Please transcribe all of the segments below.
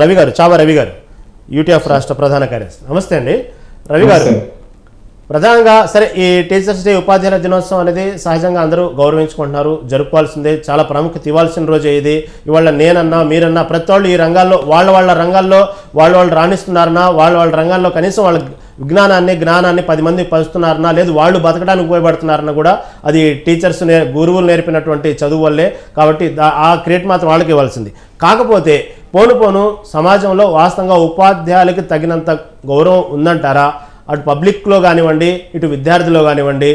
రవి గారు చావా రవి గారు యూటీఎఫ్ రాష్ట్ర ప్రధాన కార్యదర్శి. నమస్తే అండి. రవి గారు. ప్రధానంగా సరే ఈ టీచర్స్ డే ఉపాధ్యాయుల దినోత్సవం అనేది సహజంగా అందరూ గౌరవించుకుంటున్నారు. జరుపుకోవాల్సిందే చాలా ప్రాముఖ్యత ఇవ్వాల్సిన రోజే ఇది. ఇవాళ నేనన్నా మీరన్నా ప్రతి వాళ్ళు ఈ రంగాల్లో వాళ్ళ వాళ్ళ రంగాల్లో వాళ్ళ వాళ్ళు రాణిస్తున్నారన్నా వాళ్ళ వాళ్ళ రంగాల్లో కనీసం వాళ్ళ విజ్ఞానాన్ని జ్ఞానాన్ని పది మందికి పంచుతున్నారన్నా లేదు వాళ్ళు బతకడానికి ఉపయోగపడుతున్నారన్నా కూడా అది టీచర్స్ నే గురువులు నేర్పినటువంటి చదువు వల్లే. కాబట్టి ఆ క్రెడిట్ మాత్రం వాళ్ళకి ఇవ్వాల్సింది. కాకపోతే పోను పోను సమాజంలో వాస్తవంగా ఉపాధ్యాయులకి తగినంత గౌరవం ఉందంటారా? అటు పబ్లిక్లో కానివ్వండి ఇటు విద్యార్థిలో కానివ్వండి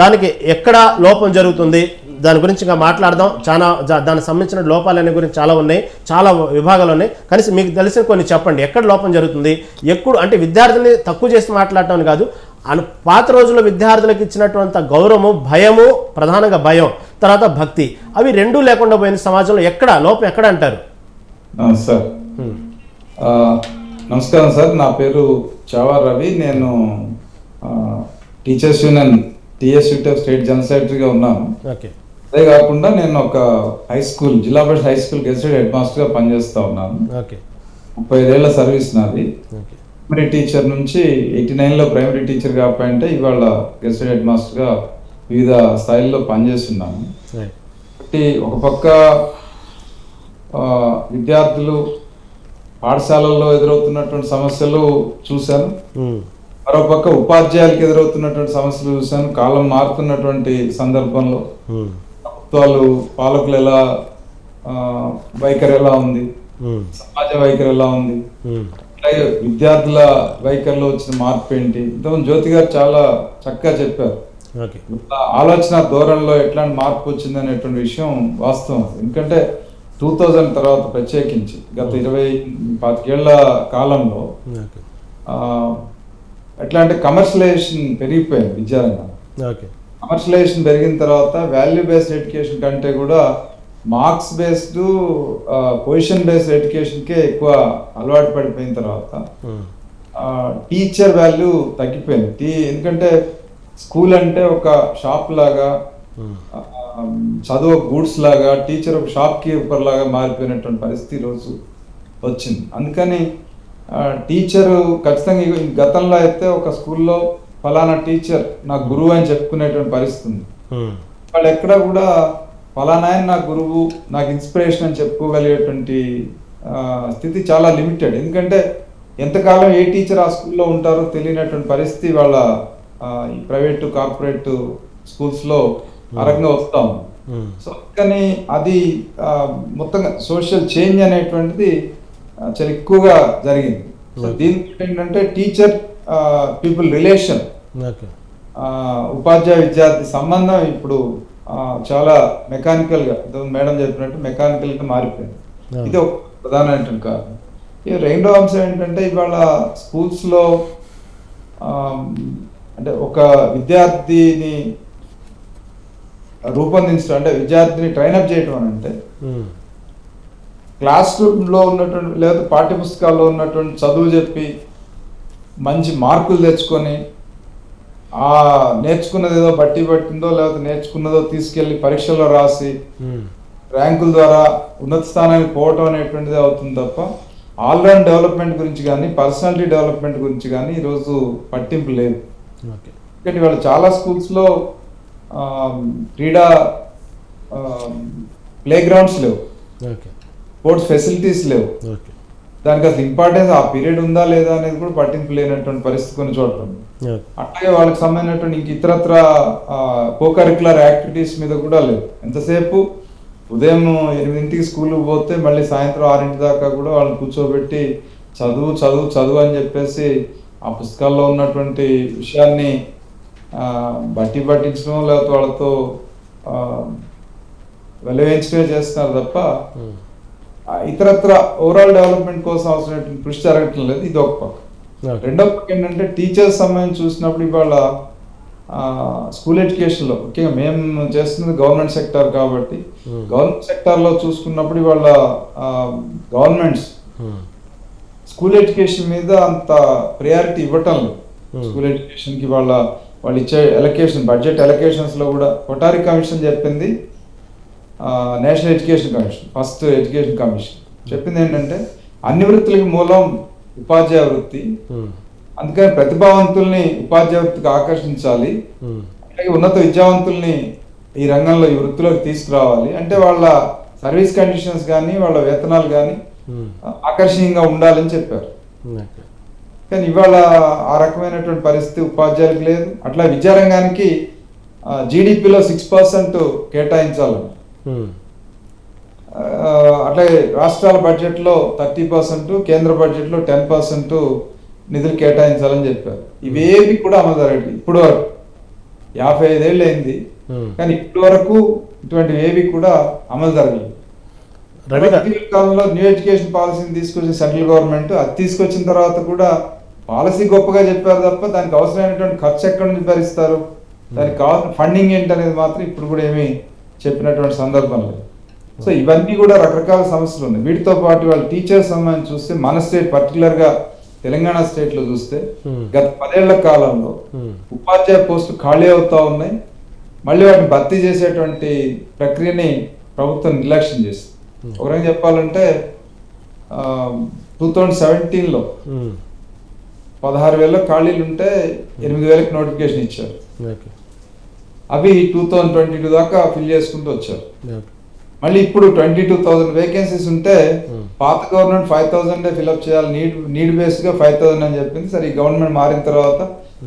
దానికి ఎక్కడ లోపం జరుగుతుంది? దాని గురించి ఇంకా మాట్లాడదాం. చాలా దానికి సంబంధించిన లోపాలనే గురించి చాలా ఉన్నాయి చాలా విభాగాలు ఉన్నాయి. కనీసం మీకు తెలిసిన కొన్ని చెప్పండి. ఎక్కడ లోపం జరుగుతుంది? ఎప్పుడు అంటే విద్యార్థిని తక్కువ చేసి మాట్లాడటం అని కాదు అను పాత రోజుల్లో విద్యార్థులకు ఇచ్చినటువంటి గౌరవము భయము ప్రధానంగా భయం తర్వాత భక్తి. అవి రెండూ లేకుండా పోయిన సమాజంలో ఎక్కడ లోపం ఎక్కడ అంటారు? సార్. నమస్కారం సార్ నా పేరు చావార్ రవి. నేను teachers union TS state general సెక్రటరీగా ఉన్నాను. ఓకే. అదే కాకుండా నేను ఒక high school Zilla Parishad high school gazetted head మాస్టర్గా పనిచేస్తూ ఉన్నాను. ఓకే. ముప్పై ఐదేళ్ళ సర్వీస్ నాది. ప్రైమరీ టీచర్ నుంచి ఎయిటీ నైన్లో ప్రైమరీ టీచర్గా అపాయింట్ ఇవాళ గెస్టెడ్ హెడ్ మాస్టర్గా వివిధ స్థాయిల్లో పనిచేస్తున్నాను. కాబట్టి ఒక పక్క విద్యార్థులు పాఠశాలల్లో ఎదురవుతున్నటువంటి సమస్యలు చూశాను. మరోపక్క ఉపాధ్యాయులకు ఎదురవుతున్నటువంటి సమస్యలు చూశాను కాలం మారుతున్నటువంటి సందర్భంలో. ప్రభుత్వాలు పాలకులు ఎలా వైఖరి ఎలా ఉంది. సమాజ వైఖరి ఎలా ఉంది. అలాగే విద్యార్థుల వైఖరిలో వచ్చిన మార్పు ఏంటి ఇంతకుముందు జ్యోతి గారు చాలా చక్కగా చెప్పారు ఆలోచన ధోరణిలో ఎట్లాంటి మార్పు వచ్చింది అనేటువంటి విషయం వాస్తవం ఎందుకంటే టూ థౌజండ్ తర్వాత ప్రత్యేకించి గత ఇరవై పాతికేళ్ళ కాలంలో ఎట్లా అంటే కమర్షియలైజేషన్ పెరిగిపోయింది విద్యారంగం. ఓకే. కమర్షియలైజేషన్ పెరిగిన తర్వాత వాల్యూ బేస్డ్ ఎడ్యుకేషన్ కంటే కూడా మార్క్స్ బేస్డ్ పొజిషన్ బేస్డ్ ఎడ్యుకేషన్కే ఎక్కువ అలవాటు పడిపోయిన తర్వాత. టీచర్ వాల్యూ తగ్గిపోయింది. టీ ఎందుకంటే స్కూల్ అంటే ఒక షాప్ లాగా చదువు గూడ్స్ లాగా టీచర్ ఒక షాప్ కీపర్ లాగా మారిపోయినటువంటి పరిస్థితి ఈరోజు వచ్చింది. అందుకని టీచరు ఖచ్చితంగా గతంలో అయితే ఒక స్కూల్లో ఫలానా టీచర్ నా గురువు అని చెప్పుకునేటువంటి పరిస్థితి ఉంది. వాళ్ళు ఎక్కడ కూడా ఫలానా ఆయన నా గురువు నాకు ఇన్స్పిరేషన్ అని చెప్పుకోగలిగేటువంటి స్థితి చాలా లిమిటెడ్. ఎందుకంటే ఎంతకాలం ఏ టీచర్ ఆ స్కూల్లో ఉంటారో తెలియనటువంటి పరిస్థితి వాళ్ళ ఈ ప్రైవేట్ కార్పొరేట్ స్కూల్స్లో ఆ రకంగా వస్తా. ఉంది. సో కానీ అది మొత్తంగా సోషల్ చేంజ్ అనేటువంటిది చాలా ఎక్కువగా జరిగింది. సో దీనికి ఏంటంటే టీచర్ పీపుల్ రిలేషన్ ఉపాధ్యాయ విద్యార్థి సంబంధం ఇప్పుడు చాలా మెకానికల్గా మేడం చెప్పినట్టు మెకానికల్గా మారిపోయింది. Yeah. ఇది ఒక ప్రధానమైనటువంటి కారణం. ఇక రెండో అంశం ఏంటంటే ఇవాళ స్కూల్స్లో అంటే ఒక విద్యార్థిని రూపొందించడం అంటే విద్యార్థిని ట్రైనప్ చేయడం అని అంటే. క్లాస్ రూమ్లో ఉన్నటువంటి లేదా పాఠ్య పుస్తకాల్లో ఉన్నటువంటి చదువు చెప్పి మంచి మార్కులు తెచ్చుకొని ఆ నేర్చుకున్నది ఏదో బట్టి పట్టిందో లేకపోతే నేర్చుకున్నదో తీసుకెళ్ళి పరీక్షల్లో రాసి. ర్యాంకుల ద్వారా ఉన్నత స్థానానికి పోవటం అనేటువంటిది అవుతుంది తప్ప ఆల్రౌండ్ డెవలప్మెంట్ గురించి కానీ పర్సనాలిటీ డెవలప్మెంట్ గురించి కానీ ఈరోజు పట్టింపు లేదు ఎందుకంటే ఇవాళ చాలా స్కూల్స్లో క్రీడా ప్లే గ్రౌండ్స్ లేవు. స్పోర్ట్స్ ఫెసిలిటీస్ లేవు. దానికి అసలు ఇంపార్టెన్స్ ఆ పీరియడ్ ఉందా లేదా అనేది కూడా పట్టింపు లేనటువంటి పరిస్థితి కొన్ని చోట్ల ఓకే. అట్లాగే వాళ్ళకి సంబంధించినటువంటి ఇంక ఇతరత్ర కోకరికులర్ యాక్టివిటీస్ మీద కూడా లేదు. ఎంతసేపు? ఉదయం ఎనిమిదింటికి స్కూల్కి పోతే మళ్ళీ సాయంత్రం ఆరింటి దాకా కూడా వాళ్ళని కూర్చోబెట్టి చదువు చదువు చదువు అని చెప్పేసి ఆ పుస్తకాల్లో ఉన్నటువంటి విషయాన్ని బట్టి పట్టించడం లేకపోతే వాళ్ళతో వెలవేయించడమే చేస్తున్నారు తప్ప ఇతరత్ర ఓవరాల్ డెవలప్మెంట్ కోసం అవసరమైనటువంటి కృషి జరగటం లేదు ఇది ఒక పక్క రెండో పక్క ఏంటంటే టీచర్స్ సంబంధించి చూసినప్పుడు ఇవాళ ఆ, స్కూల్ ఎడ్యుకేషన్లో ముఖ్యంగా మేము చేస్తున్నది గవర్నమెంట్ సెక్టార్ కాబట్టి. గవర్నమెంట్ సెక్టార్లో చూసుకున్నప్పుడు ఇవాళ గవర్నమెంట్స్. స్కూల్ ఎడ్యుకేషన్ మీద అంత ప్రయారిటీ ఇవ్వటం లేదు. స్కూల్ ఎడ్యుకేషన్కి వాళ్ళ వాళ్ళు ఇచ్చే ఎలకేషన్ బడ్జెట్ ఎలకేషన్స్లో కూడా కొటారి కమిషన్ చెప్పింది national education commission first education commission చెప్పింది ఏంటంటే అన్ని వృత్తులకి మూలం ఉపాధ్యాయ వృత్తి. ఉమ్, అందుకని ప్రతిభావంతుల్ని ఉపాధ్యాయ వృత్తికి ఆకర్షించాలి. ఉమ్, అలాగే ఉన్నత విద్యావంతుల్ని ఈ రంగంలో ఈ వృత్తిలోకి తీసుకురావాలి. అంటే వాళ్ళ సర్వీస్ కండిషన్స్ కానీ వాళ్ళ వేతనాలు కానీ ఉమ్, ఆకర్షణీయంగా ఉండాలని చెప్పారు. కానీ ఇవాళ ఆ రకమైనటువంటి పరిస్థితి ఉపాధ్యాయులకు లేదు. అట్లా విద్యారంగానికి జీడిపిలో సిక్స్ పర్సెంట్ ఆ, అట్లాగే రాష్ట్రాల బడ్జెట్లో థర్టీ పర్సెంట్ కేంద్ర బడ్జెట్లో టెన్ పర్సెంట్ నిధులు కేటాయించాలని చెప్పారు. ఇవేవి కూడా అమలు జరగట్లేదు ఇప్పుడు వరకు యాభై ఐదేళ్ళు అయింది. కానీ ఇప్పటి వరకు ఇటువంటి ఏవి కూడా అమలు జరగలేదు కాలంలో న్యూ ఎడ్యుకేషన్ పాలసీని తీసుకొచ్చిన సెంట్రల్ గవర్నమెంట్ అది తీసుకొచ్చిన తర్వాత కూడా పాలసీ గొప్పగా చెప్పారు తప్ప దానికి అవసరమైనటువంటి ఖర్చు ఎక్కడి నుంచి భరిస్తారు? దానికి కావాల్సిన ఫండింగ్ ఏంటి అనేది మాత్రం ఇప్పుడు కూడా ఏమీ చెప్పినటువంటి సందర్భం లేదు. సో ఇవన్నీ కూడా రకరకాల సమస్యలు ఉన్నాయి. వీటితో పాటు వాళ్ళ టీచర్స్ సంబంధించి చూస్తే మన స్టేట్ పర్టికులర్గా తెలంగాణ స్టేట్లో చూస్తే Hmm. గత పదేళ్ళ కాలంలో ఉమ్, ఉపాధ్యాయ పోస్టులు ఖాళీ అవుతా ఉన్నాయి. మళ్ళీ వాటిని భర్తీ చేసేటువంటి ప్రక్రియని ప్రభుత్వం నిర్లక్ష్యం చేస్తుంది ఒక రకంగా చెప్పాలంటే టూ థౌజండ్ సెవెంటీన్లో పదహారు వేల ఖాళీలు ఉంటే ఎనిమిది వేలకు నోటిఫికేషన్ ఇచ్చారు. అవి టూ థౌజండ్ ట్వంటీ టూ దాకా ఫిల్ చేసుకుంటూ వచ్చారు. మళ్ళీ ఇప్పుడు ట్వంటీ టూ థౌసండ్ వేకెన్సీస్ ఉంటే. పాత government five thousand fill up చేయాలి. నీడ్ నీడ్ బేస్గా ఫైవ్ థౌసండ్ అని చెప్పింది. సరే ఈ గవర్నమెంట్ మారిన తర్వాత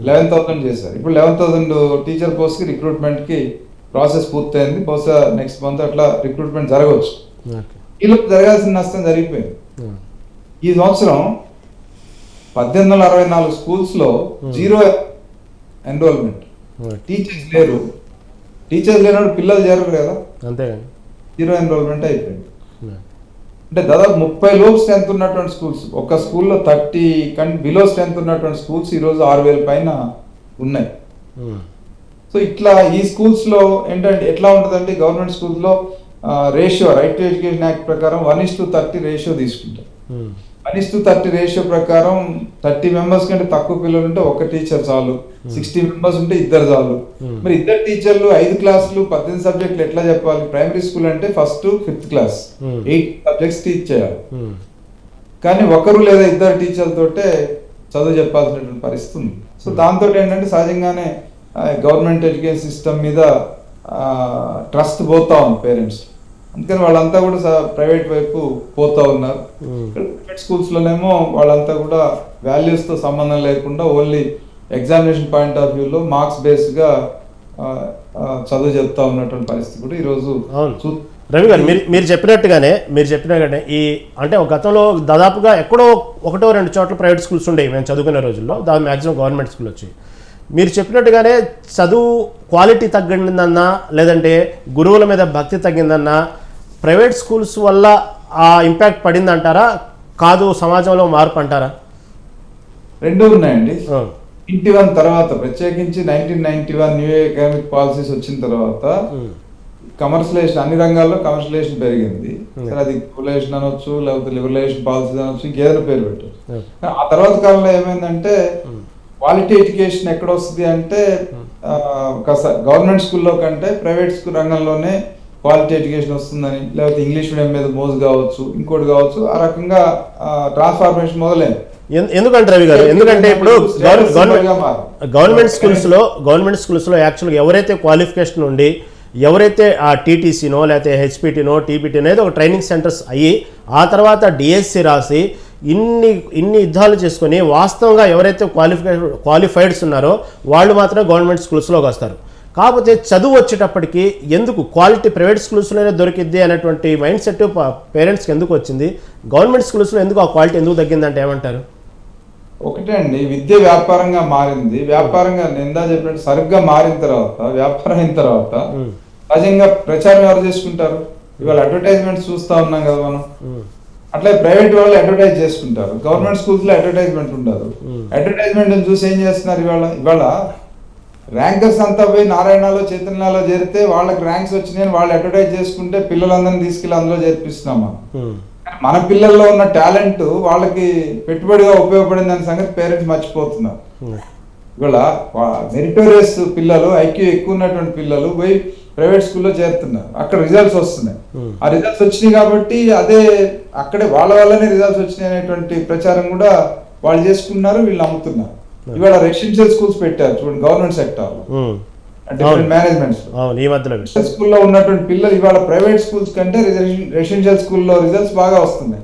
లెవెన్ థౌసండ్ చేశారు. ఇప్పుడు లెవెన్ థౌసండ్ టీచర్ పోస్ట్కి రిక్రూట్మెంట్కి ప్రాసెస్ పూర్తయింది. బహుశా నెక్స్ట్ మంత్ అట్లా రిక్రూట్మెంట్ జరగవచ్చు. ఈలోపు జరగాల్సిన నష్టం జరిగిపోయింది. ఈ సంవత్సరం పద్దెనిమిది వందల అరవై నాలుగు స్కూల్స్లో Hmm. Zero enrolment. టీచర్స్ లేరు. టీచర్స్ లేనప్పుడు పిల్లలు చేరరు కదా. జీరో ఎన్రోల్మెంట్ అయిపోయింది. ఉమ్, అంటే దాదాపు ముప్పై లోపు స్ట్రెంత్ ఉన్నటువంటి స్కూల్స్. ఒక స్కూల్లో థర్టీ కన్ బిలో స్ట్రెంత్ ఉన్నటువంటి స్కూల్స్ ఈరోజు ఆరు వేల పైన ఉన్నాయి. ఉమ్, సో ఇట్లా ఈ స్కూల్స్లో ఏంటంటే ఎట్లా ఉంటుందంటే గవర్నమెంట్ స్కూల్స్లో ratio right to education act ప్రకారం one is to thirty ratio తీసుకుంటారు. ఇస్ టు థర్టీ రేషియో ప్రకారం థర్టీ మెంబర్స్ కంటే తక్కువ పిల్లలు ఉంటే ఒక టీచర్ చాలు. సిక్స్టీ మెంబర్స్ ఉంటే ఇద్దరు చాలు. మరి ఇద్దరు టీచర్లు ఐదు క్లాసులు పద్దెనిమిది సబ్జెక్టులు ఎట్లా చెప్పాలి? ప్రైమరీ స్కూల్ అంటే first fifth class. Eight subjects teach చేయాలి. కానీ ఒకరు లేదా ఇద్దరు టీచర్లతోటే చదువు చెప్పాల్సినటువంటి పరిస్థితి ఉంది. సో దాంతో ఏంటంటే సహజంగానే గవర్నమెంట్ ఎడ్యుకేషన్ సిస్టమ్ మీద ట్రస్ట్ పోతా ఉంది పేరెంట్స్ అందుకని వాళ్ళంతా కూడా ప్రైవేట్ వైపు పోతా ఉన్నారు. ప్రైవేట్ స్కూల్స్ లోనేమో వాళ్ళంతా కూడా వాల్యూస్తో సంబంధం లేకుండా ఓన్లీ ఎగ్జామినేషన్ పాయింట్ ఆఫ్ వ్యూలో మార్క్స్ బేస్డ్గా ఆ, ఆ, చదువు చెప్తా ఉన్నటువంటి పరిస్థితి కూడా ఈరోజు రవి గారు మీరు మీరు చెప్పినట్టుగానే మీరు చెప్పినట్టుగానే ఈ అంటే ఒక గతంలో దాదాపుగా ఎక్కడో ఒకటో రెండు చోట్ల ప్రైవేట్ స్కూల్స్ ఉండేవి మేము చదువుకునే రోజుల్లో. దాని మ్యాక్సిమం గవర్నమెంట్ స్కూల్ వచ్చి మీరు చెప్పినట్టుగానే చదువు క్వాలిటీ తగ్గిందన్నా లేదంటే గురువుల మీద భక్తి తగ్గిందన్నా ప్రైవేట్ స్కూల్స్ వల్ల ఆ ఇంపాక్ట్ పడిందంటారా? కాదు సమాజంలో మార్పు అంటారా? రెండు ఉన్నాయండి. నైన్టీ వన్ తర్వాత ప్రత్యేకించి nineteen ninety one new economic policies వచ్చిన తర్వాత కమర్షియలైజేషన్ అన్ని రంగాల్లో కమర్షియలైజేషన్ పెరిగింది. సరే అది లిబరలైజేషన్ అనొచ్చు లేకపోతే లిబరలైజేషన్ పాలసీస్ అనొచ్చు ఇంకేదైనా పేరు. కానీ ఆ తర్వాత కాలంలో ఏమైందంటే క్వాలిటీ ఎడ్యుకేషన్ ఎక్కడ వస్తుంది అంటే గవర్నమెంట్ స్కూల్లో కంటే ప్రైవేట్ స్కూల్ రంగంలోనే క్వాలిటీ ఎడ్యుకేషన్ వస్తుందని లేకపోతే ఇంగ్లీష్ మీడియం మీద మోజు కావచ్చు ఇంకోటి కావచ్చు ఆ రకంగా ట్రాన్స్ఫార్మేషన్ మొదలైంది. ఎందుకంటే రవి గారు ఎందుకంటే ఇప్పుడు గవర్- గవర్నమెంట్. గవర్నమెంట్ స్కూల్స్లో గవర్నమెంట్ స్కూల్స్లో యాక్చువల్గా ఎవరైతే క్వాలిఫికేషన్ ఉండి ఎవరైతే ఆ టీటీసీనో లేకపోతే హెచ్పిటీనో టీపీటీ అనేది ఒక ట్రైనింగ్ సెంటర్స్ అయ్యి ఆ తర్వాత డిఎస్సి రాసి ఇన్ని ఇన్ని యుద్ధాలు చేసుకొని వాస్తవంగా ఎవరైతే క్వాలిఫికేషన్ క్వాలిఫైడ్స్ ఉన్నారో వాళ్ళు మాత్రమే గవర్నమెంట్ స్కూల్స్లోకి వస్తారు. కాకపోతే చదువు వచ్చేటప్పటికి ఎందుకు క్వాలిటీ ప్రైవేట్ స్కూల్స్లోనే దొరికిద్ది అనేటువంటి మైండ్ సెట్ పేరెంట్స్కి ఎందుకు వచ్చింది? గవర్నమెంట్ స్కూల్స్లో ఎందుకు ఆ క్వాలిటీ ఎందుకు తగ్గిందంటే ఏమంటారు? ఒకటే అండి విద్య వ్యాపారంగా మారింది. వ్యాపారంగా నిందా చెప్పినట్టు సరిగ్గా మారిన తర్వాత వ్యాపారం అయిన తర్వాత సహజంగా ప్రచారం ఎవరు చేసుకుంటారు? ఇవాళ అడ్వర్టైజ్మెంట్ చూస్తా ఉన్నాం కదా మనం. అట్లే ప్రైవేట్ వాళ్ళు అడ్వర్టైజ్ చేసుకుంటారు. గవర్నమెంట్ స్కూల్స్లో అడ్వర్టైజ్మెంట్ ఉండదు. అడ్వర్టైజ్మెంట్ చూసి ఏం చేస్తున్నారు ఇవాళ? ఇవాళ ర్యాంకర్స్ అంతా పోయి నారాయణలో చైతన్యలో చేరితే వాళ్ళకి ర్యాంక్స్ వచ్చినాయని వాళ్ళు అడ్వర్టైజ్ చేసుకుంటే పిల్లలందరినీ తీసుకెళ్ళి అందులో చేర్పిస్తున్నాం మనం. ఉమ్, కానీ మన పిల్లల్లో ఉన్న టాలెంట్ వాళ్ళకి పెట్టుబడిగా ఉపయోగపడింది అనే సంగతి పేరెంట్స్ మర్చిపోతున్నారు. ఉమ్. ఇవాళ మెరిటోరియస్ పిల్లలు ఐక్యూ ఎక్కువ ఉన్నటువంటి పిల్లలు పోయి ప్రైవేట్ స్కూల్లో చేరుతున్నారు. అక్కడ రిజల్ట్స్ వస్తున్నాయి. Hmm. ఆ రిజల్ట్స్ వచ్చినాయి కాబట్టి అదే అక్కడే వాళ్ళ వల్లనే రిజల్ట్స్ వచ్చినాయి అనేటువంటి ప్రచారం కూడా వాళ్ళు చేసుకున్నారు వీళ్ళు నమ్ముతున్నారు. ఇవాళ రెసిడెన్షియల్ స్కూల్స్ పెట్టారు చూడండి గవర్నమెంట్ సెక్టార్ మేనేజ్మెంట్స్లో. అవును ఈ మధ్యలో స్కూల్లో ఉన్నటువంటి పిల్లలు ఇవాళ ప్రైవేట్ స్కూల్స్ కంటే రెసిడెన్షియల్ స్కూల్లో రిజల్ట్స్ బాగా వస్తున్నాయి.